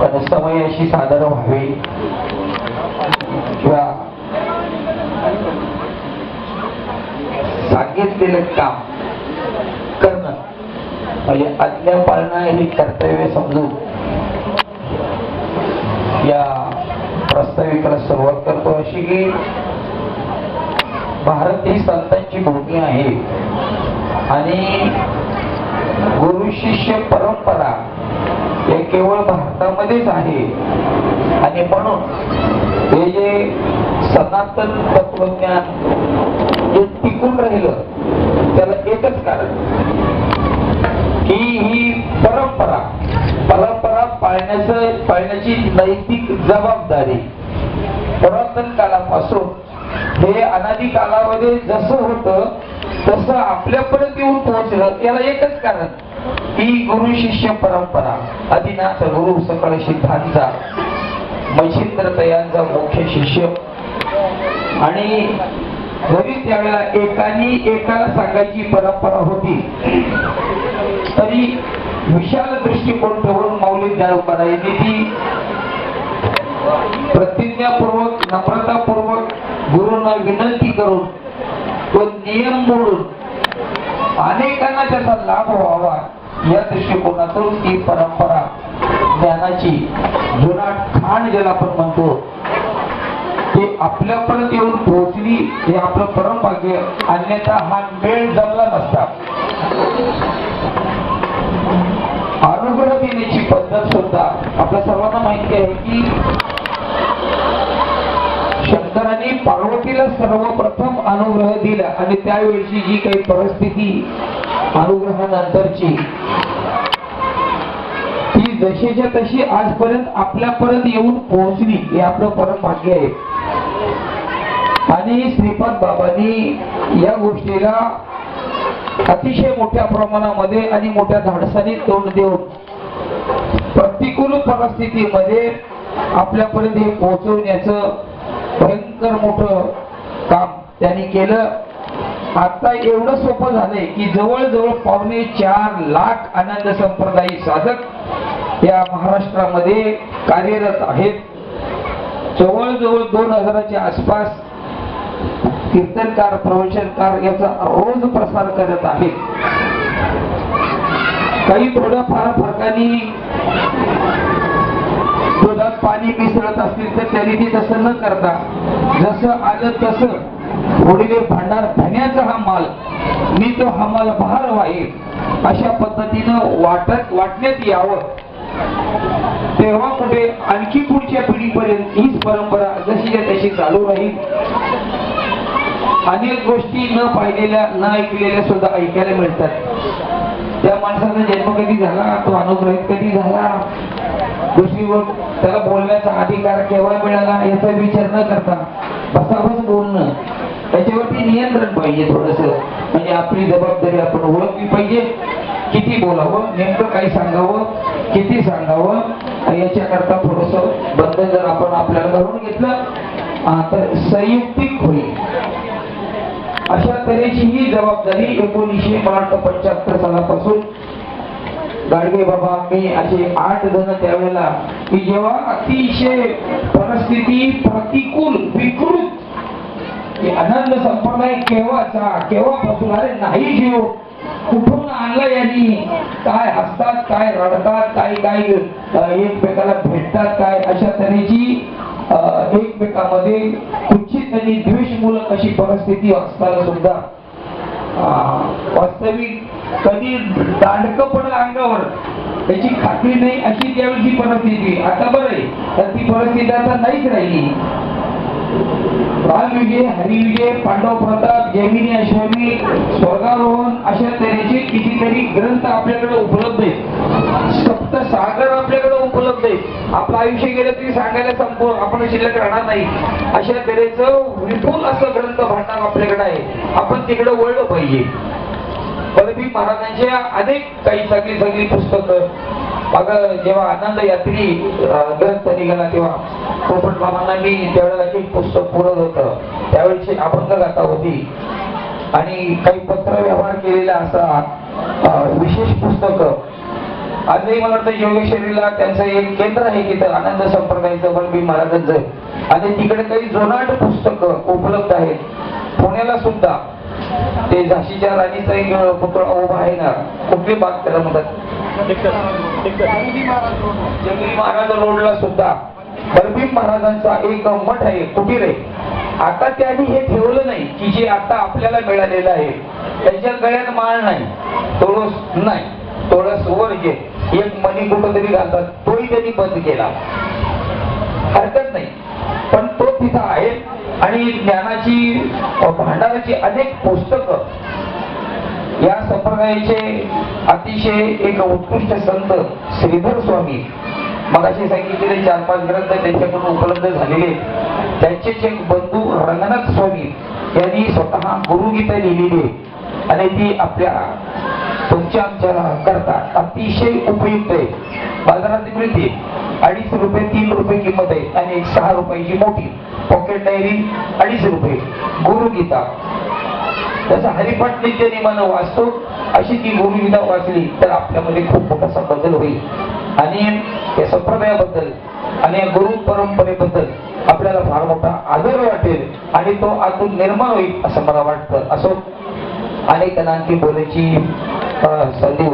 पण समय अशी साधारण व्हावी. किंवा सांगितलेलं काम करणं. म्हणजे आज्ञा पाळणं हे कर्तव्य समजून या प्रास्ताविकाला सुरुवात करतो. अशी की भारत ही संतांची भूमी आहे. आणि गुरु शिष्य परंपरा हे केवळ भारतामध्येच आहे. आणि म्हणून हे जे सनातन तत्वज्ञान जे टिकून राहिलं त्याला एकच कारण. की ही परंपरा परंपरा पाळण्याचं पाळण्याची नैतिक जबाबदारी पुरातन कालापासून हे अनादी कालामध्ये जसं होतं तसं आपल्यापर्यंत येऊन पोहोचलं याला एकच कारण. ही गुरु शिष्य परंपरा. आदिनाथ गुरु सकळ सिद्धांचा मच्छिंद्र तयांचा मुख्य शिष्य. आणि जरी त्यावेळेला एकानी एकाला सांगायची परंपरा होती तरी विशाल दृष्टिकोन ठेवून माऊली ज्ञानोबा यांनी ती प्रतिज्ञापूर्वक नम्रतापूर्वक गुरुंना विनंती करून तो नियम मोडून अनेकांना त्याचा लाभ व्हावा या दृष्टिकोनातून ती परंपरा ज्ञानाची जुनाट खाण ज्याला आपण म्हणतो ते आपल्यापर्यंत येऊन पोहोचली हे आपलं परम भाग्य अन्यथा हा मेळ जमला नसता. अनुग्रह देण्याची पद्धत सुद्धा आपल्या सर्वांना माहिती आहे की शंकराने पार्वतीला सर्वप्रथम अनुग्रह दिला आणि त्यावेळची जी काही परिस्थिती अनुग्रहानंतरची जशीच्या तशी आजपर्यंत आपल्यापर्यंत येऊन पोहोचली हे आपलं परम भाग्य आहे. आणि श्रीपाद बाबांनी या गोष्टीला अतिशय मोठ्या प्रमाणामध्ये आणि मोठ्या धाडसाने तोंड देऊन प्रतिकूल परिस्थितीमध्ये आपल्यापर्यंत हे पोहोचवण्याचं भयंकर मोठं काम त्यांनी केलं. आता एवढं सोपं झालंय की जवळजवळ पावणे चार लाख आनंद संप्रदायी साधक या महाराष्ट्रामध्ये कार्यरत आहेत. जवळजवळ दोन हजाराच्या आसपास कीर्तनकार प्रवचनकार याचा रोज प्रसार करत आहेत. काही थोड्याफार फरकाने दुधात पाणी मिसळत असतील तर त्यांनी ते तसं न करता जसं आलं तसं थोडीले भांडार भण्याचा हा माल मी तो हा माल बहार व्हाईल अशा पद्धतीनं वाटत वाटण्यात यावं. तेव्हा कुठे आणखी पुढच्या पिढीपर्यंत हीच परंपरा जशीच्या तशी चालू राहील? अनेक गोष्टी न पाहिलेल्या न ऐकलेल्या सुद्धा ऐकायला मिळतात. त्या माणसाचा जन्म कधी झाला? तो अनुग्रहित कधी झाला? दुसरी गोष्ट त्याला बोलण्याचा अधिकार केव्हा मिळाला याचा विचार न करता बसाबस बोलणं. त्याच्यावरती नियंत्रण पाहिजे थोडस. म्हणजे आपली जबाबदारी आपण ओळखली पाहिजे. किती बोलावं नेमकं काय सांगावं किती सांगावं याच्याकरता थोडस बंद जर आपण आपल्याला घालून घेतलं तर संयुक्तिक होईल. अशा तऱ्हेची ही जबाबदारी एकोणीसशे मला पंच्याहत्तर सालापासून गाडगे बाबा मी असे आठ जण त्यावेळेला की जेव्हा अतिशय परिस्थिती प्रतिकूल विकृत की आनंद संप्रदाय केव्हाचा केव्हापासून? अरे नाही जीव. कुठून आणला यांनी? काय हसतात काय रडतात काय काय एकमेकाला भेटतात काय? अशा तऱ्हेची एकमेकामध्ये कुठची त्यांनी द्वेषमूलक अशी परिस्थिती असताना सुद्धा वास्तविक कधी दांडकं पडलं अंगावर त्याची खात्री नाही अशी त्यावेळची परिस्थिती. आता बरं आहे तर ती परिस्थिती आता नाहीच राहिली. रामविजय हरिविजय पांडव प्रताप जैमिनी अश्वमी स्वर्गारोहण अशा तऱ्हेचे कितीतरी ग्रंथ आपल्याकडे उपलब्ध आहेत. सप्त सागर आपल्याकडे उपलब्ध आहेत. आपलं आयुष्य गेलं तरी सांगायला संपूर्ण आपण शिल्लक राहणार नाही. अशा तऱ्हेचं विपुल असं ग्रंथ भांडार आपल्याकडे आहे. आपण तिकडे वळलं पाहिजे. परभी महाराजांच्या अनेक काही चांगली चांगली पुस्तकं अगं जेव्हा आनंद यात्री ग्रंथ निघाला तेव्हा पोपट बाबांना मी त्यावेळेला एक पुस्तक पुरत होतं. त्यावेळेची अभंग गाथा होती. आणि काही पत्र व्यवहार केलेला असा विशेष पुस्तक. आजही मला वाटतं योगेश्वरीला त्यांचं एक केंद्र आहे तर आनंद संप्रदायाचं बलबी महाराजांचं आणि तिकडे काही जोनाट पुस्तक उपलब्ध आहेत. पुण्याला सुद्धा. ते झाशीच्या राणीचा एक पुतळा उभा आहे ना. कुठली बाग त्याला म्हणतात? जंगली महाराज रोडला सुद्धा बलबीर महाराजांचा एक मठ आहे कुटीर आहे. आता त्यांनी हे ठेवलं नाही की जे आता आपल्याला मिळालेलं आहे त्यांच्या गळ्यात माळ नाही तोळस नाही तोळस वर जे एक मणी कुठं तरी घालतात तोही त्यांनी बंद केला. हरकत नाही. पण तो तिथं आहे आणि ज्ञानाची भांडाराची अनेक पुस्तकं या संप्रदायाचे अतिशय एक उत्कृष्ट संत श्रीधर स्वामी. मगाशी सांगितलेले चार पाच ग्रंथ त्यांच्याकडून उपलब्ध झालेले आहेत. त्यांचेच एक बंधू रंगनाथ स्वामी यांनी स्वतः गुरुगीता लिहिलेली आहे. आणि ती आपल्या तुमच्या आमच्या करता अतिशय उपयुक्त आहे. बाजारात मिळते अडीच रुपये तीन रुपये किंमत आहे. आणि एक सहा रुपयाची मोठी पॉकेट डायरी अडीच रुपये. गुरुगीता. त्याचा हरिपाठ नित्य नियमानं वाचतो अशी ती गुरुगीता वाचली तर आपल्यामध्ये खूप मोठासा बदल होईल. आणि या संप्रदायाबद्दल आणि या गुरु परंपरेबद्दल आपल्याला फार मोठा आदर वाटेल आणि तो आतून निर्माण होईल असं मला वाटतं. असो अनेक आणखी बोलायची संधी